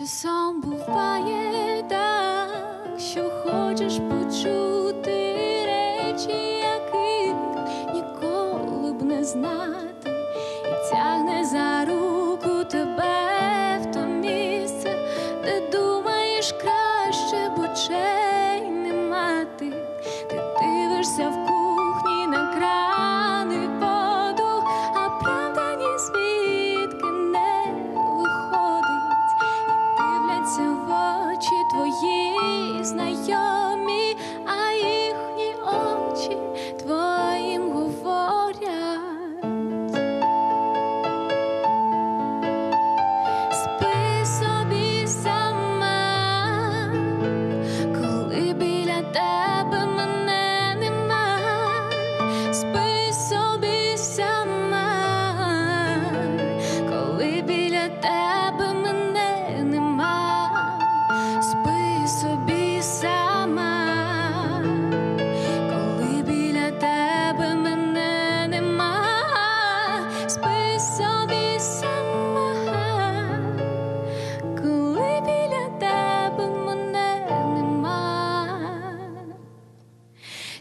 Часом буває так, що хочеш почути речі, яких ніколи б не знати і тягне за руку.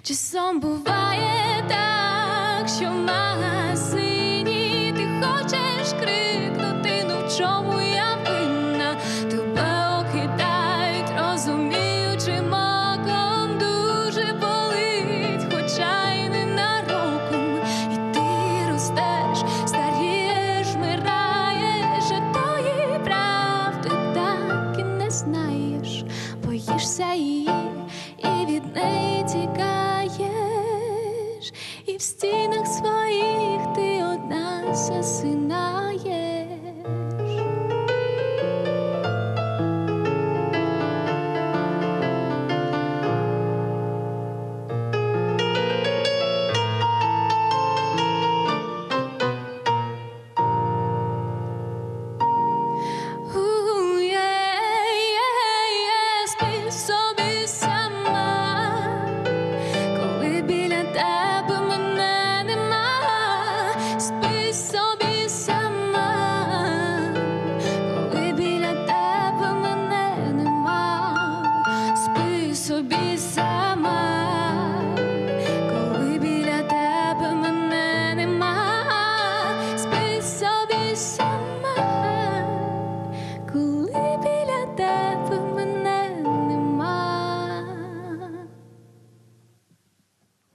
Часом буває так, що в магазині ти хочеш крик. І в стінах своїх ти одна засинає. beside